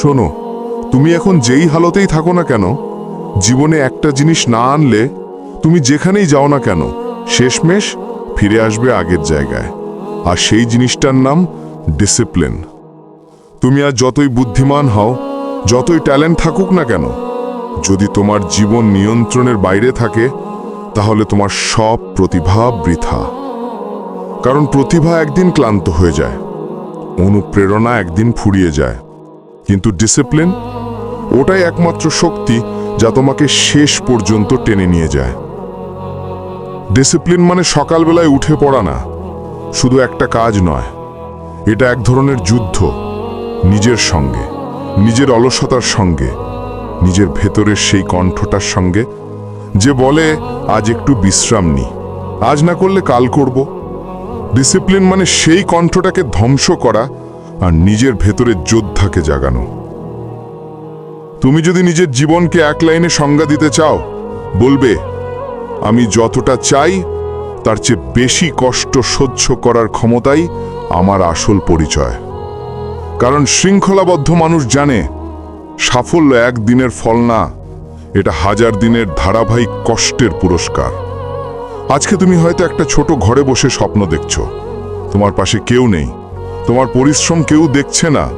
শোনো, তুমি এখন যেই হালতেই থাকো না কেন, জীবনে একটা জিনিস না আনলে তুমি যেখানেই যাও না কেন, শেষমেশ ফিরে আসবে আগের জায়গায়। আর সেই জিনিসটার নাম ডিসিপ্লিন তুমি আর যতই বুদ্ধিমান হও, যতই ট্যালেন্ট থাকুক না কেন, যদি তোমার জীবন নিয়ন্ত্রণের বাইরে থাকে, তাহলে তোমার সব প্রতিভা বৃথা। কারণ প্রতিভা একদিন ক্লান্ত হয়ে যায়, অনুপ্রেরণা একদিন ফুরিয়ে যায়। কিন্তু ডিসিপ্লিন ওটাই একমাত্র শক্তি যা তোমাকে শেষ পর্যন্ত টেনে নিয়ে যায়। ডিসিপ্লিন মানে সকালবেলায় উঠে পড়া না, শুধু একটা কাজ নয়, এটা এক ধরনের যুদ্ধ, নিজের সঙ্গে, নিজের অলসতার সঙ্গে, নিজের ভেতরের সেই কণ্ঠটার সঙ্গে, যে বলে, আজ একটু বিশ্রাম নি, আজ না করলে কাল করব। ডিসিপ্লিন মানে সেই কণ্ঠটাকে ধ্বংস করা আর নিজের ভেতরের যোদ্ধাকে জাগানো। তুমি যদি নিজের জীবনকে এক লাইনে সংজ্ঞা দিতে চাও, বলবে, আমি যতটা চাই, তার চেয়ে বেশি কষ্ট সহ্য করার ক্ষমতাই আমার আসল পরিচয়। কারণ শৃঙ্খলাবদ্ধ মানুষ জানে, সাফল্য একদিনের ফল না, এটা হাজার দিনের ধারাবাহিক কষ্টের পুরস্কার। আজকে তুমি হয়তো একটা ছোট ঘরে বসে স্বপ্ন দেখছ, তোমার পাশে কেউ নেই। তোমার পরিশ্রম কেউ দেখছে না।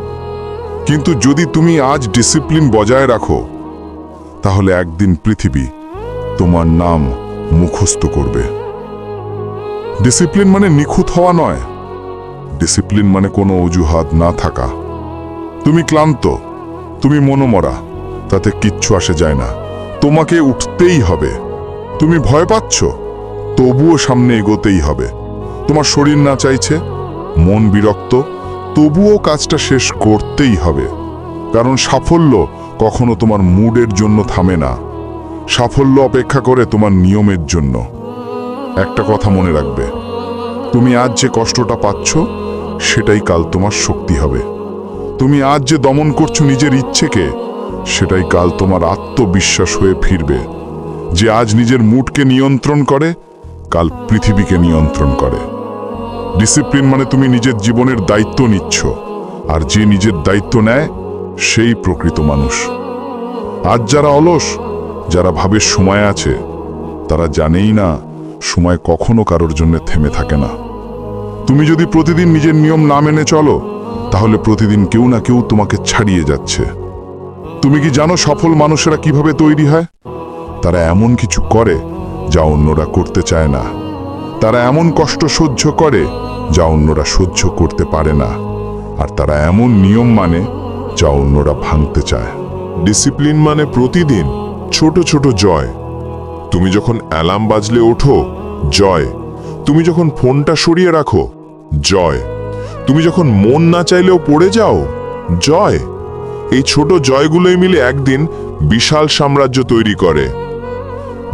কিন্তু যদি তুমি আজ ডিসিপ্লিন বজায় রাখো, তাহলে একদিন পৃথিবী তোমার নাম মুখস্থ করবে। ডিসিপ্লিন মানে নিখুঁত হওয়া নয়। ডিসিপ্লিন মানে কোনো অজুহাত না থাকা। তুমি ক্লান্ত, তুমি মনোমরা, তাতে কিচ্ছু আসে যায় না। তোমাকে উঠতেই হবে। তুমি ভয় পাচ্ছ, তবুও সামনে এগোতেই হবে। তোমার শরীর না চাইছে মন বিরক্ত, তবুও কাজটা শেষ করতেই হবে। কারণ সাফল্য কখনো তোমার মুডের জন্য থামে না। সাফল্য অপেক্ষা করে তোমার নিয়মের জন্য। একটা কথা মনে রাখবে, তুমি আজ যে কষ্টটা পাচ্ছ, সেটাই কাল তোমার শক্তি হবে। তুমি আজ যে দমন করছ নিজের ইচ্ছেকে, সেটাই কাল তোমার আত্মবিশ্বাস হয়ে ফিরবে। যে আজ নিজের মুডকে নিয়ন্ত্রণ করে, কাল পৃথিবীকে নিয়ন্ত্রণ করে। ডিসিপ্লিন মানে তুমি নিজের জীবনের দায়িত্ব নিচ্ছ। আর যে নিজের দায়িত্ব নেয়, সেই প্রকৃত মানুষ। আজ যারা অলস, যারা ভাবে সময় আছে, তারা জানেই না, সময় কখনো কারোর জন্য থেমে থাকে না। তুমি যদি প্রতিদিন নিজের নিয়ম না মেনে চলো, তাহলে প্রতিদিন কেউ না কেউ তোমাকে ছাড়িয়ে যাচ্ছে। তুমি কি জানো সফল মানুষেরা কীভাবে তৈরি হয়? তারা এমন কিছু করে, যা অন্যরা করতে চায় না। তারা এমন কষ্ট সহ্য করে যা অন্যরা সহ্য করতে পারে না। আর তারা এমন নিয়ম মানে যা অন্যরা ভাঙতে চায়। ডিসিপ্লিন মানে প্রতিদিন ছোট ছোট জয়। তুমি যখন অ্যালার্ম বাজলে ওঠো, জয়। তুমি যখন ফোনটা সরিয়ে রাখো, জয়। তুমি যখন মন না চাইলেও পড়ে যাও, জয়। এই ছোট জয়গুলোই মিলে একদিন বিশাল সাম্রাজ্য তৈরি করে।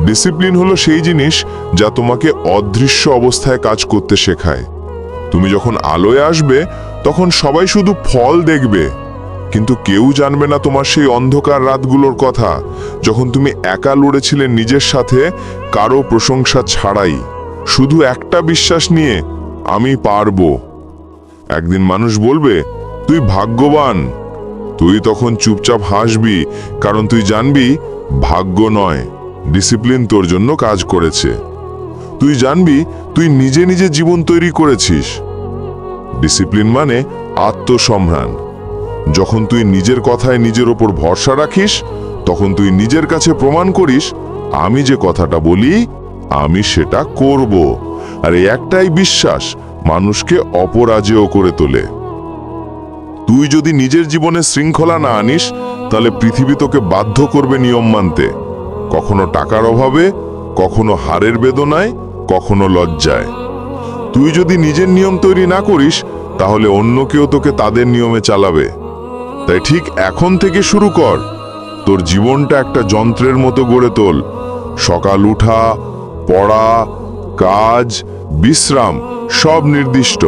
ডিসিপ্লিন হলো সেই জিনিস যা তোমাকে অদৃশ্য অবস্থায় কাজ করতে শেখায়। তুমি যখন আলোয় আসবে, তখন সবাই শুধু ফল দেখবে। কিন্তু কেউ জানবে না তোমার সেই অন্ধকার রাতগুলোর কথা, যখন তুমি একা লড়েছিলে নিজের সাথে, কারও প্রশংসা ছাড়াই। শুধু একটা বিশ্বাস নিয়ে, আমি পারব। একদিন মানুষ বলবে, তুই ভাগ্যবান। তুই তখন চুপচাপ হাসবি, কারণ তুই জানবি, ভাগ্য নয়। ডিসিপ্লিন তোর জন্য কাজ করেছে। তুই জানবি, তুই নিজে নিজে জীবন তৈরি করেছিস। ডিসিপ্লিন মানে আত্মসম্মান। যখন তুই নিজের কথায় নিজের ওপর ভরসা রাখিস, তখন তুই নিজের কাছে প্রমাণ করিস, আমি যে কথাটা বলি, আমি সেটা করব। আর একটাই বিশ্বাস, মানুষকে অপরাজেয় করে তোলে। তুই যদি নিজের জীবনে শৃঙ্খলা না আনিস, তাহলে পৃথিবী তোকে বাধ্য করবে নিয়ম মানতে। কখনো টাকার অভাবে, কখনো হারের বেদনায়, কখনো লজ্জায়। তুই যদি নিজের নিয়ম তৈরি না করিস, তাহলে অন্য কেউ তোকে তাদের নিয়মে চালাবে। তাই ঠিক এখন থেকে শুরু কর। তোর জীবনটা একটা যন্ত্রের মতো গড়ে তোল। সকাল উঠা, পড়া, কাজ, বিশ্রাম, সব নির্দিষ্ট।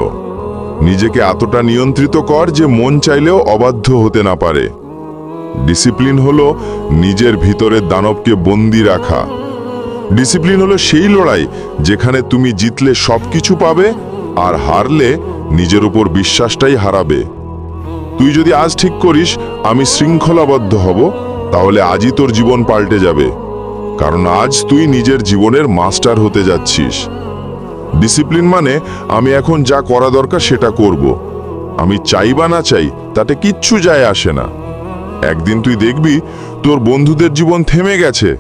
নিজেকে এতটা নিয়ন্ত্রিত কর যে মন চাইলেও অবাধ্য হতে না পারে। ডিসিপ্লিন হলো নিজের ভিতরের দানবকে বন্দি রাখা। ডিসিপ্লিন হলো সেই লড়াই যেখানে তুমি জিতলে সবকিছু পাবে আর হারলে নিজের উপর বিশ্বাসটাই হারাবে। তুই যদি আজ ঠিক করিস, আমি শৃঙ্খলাবদ্ধ হব, তাহলে আজই তোর জীবন পাল্টে যাবে। কারণ আজ তুই নিজের জীবনের মাস্টার হতে যাচ্ছিস। ডিসিপ্লিন মানে আমি এখন যা করা দরকার সেটা করব। আমি চাই বা না চাই, তাতে কিচ্ছু যায় আসে না। একদিন তুই দেখবি তোর বন্ধুদের জীবন থেমে গেছে।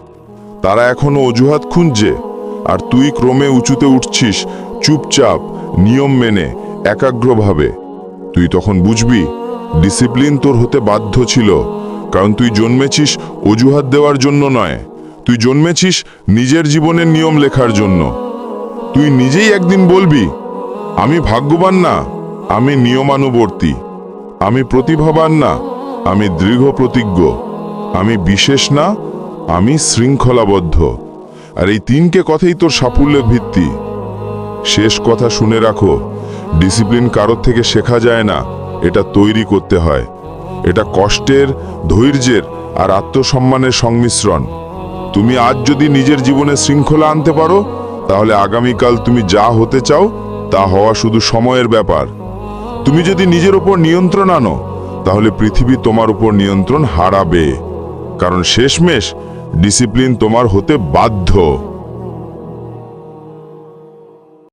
তারা এখনও অজুহাত খুঁজছে। আর তুই ক্রমে উঁচুতে উঠছিস, চুপচাপ, নিয়ম মেনে, একাগ্রভাবে। তুই তখন বুঝবি ডিসিপ্লিন তোর হতে বাধ্য ছিল। কারণ তুই জন্মেছিস অজুহাত দেওয়ার জন্য নয়। তুই জন্মেছিস নিজের জীবনের নিয়ম লেখার জন্য। তুই নিজেই একদিন বলবি, আমি ভাগ্যবান না, আমি নিয়মানুবর্তী। আমি প্রতিভাবান না আমি দৃঢ় প্রতিজ্ঞ। আমি বিশেষ না, আমি শৃঙ্খলাবদ্ধ। আর এই তিনকে কথাই তোর সাফল্যের ভিত্তি। শেষ কথা শুনে রাখো, ডিসিপ্লিন কারোর থেকে শেখা যায় না, এটা তৈরি করতে হয়। এটা কষ্টের, ধৈর্যের আর আত্মসম্মানের সংমিশ্রণ। তুমি আজ যদি নিজের জীবনে শৃঙ্খলা আনতে পারো, তাহলে আগামীকাল তুমি যা হতে চাও, তা হওয়া শুধু সময়ের ব্যাপার। তুমি যদি নিজের ওপর নিয়ন্ত্রণ আনো তাহলে পৃথিবী তোমার উপর নিয়ন্ত্রণ হারাবে। কারণ শেষমেশ ডিসিপ্লিন তোমার হতে বাধ্য।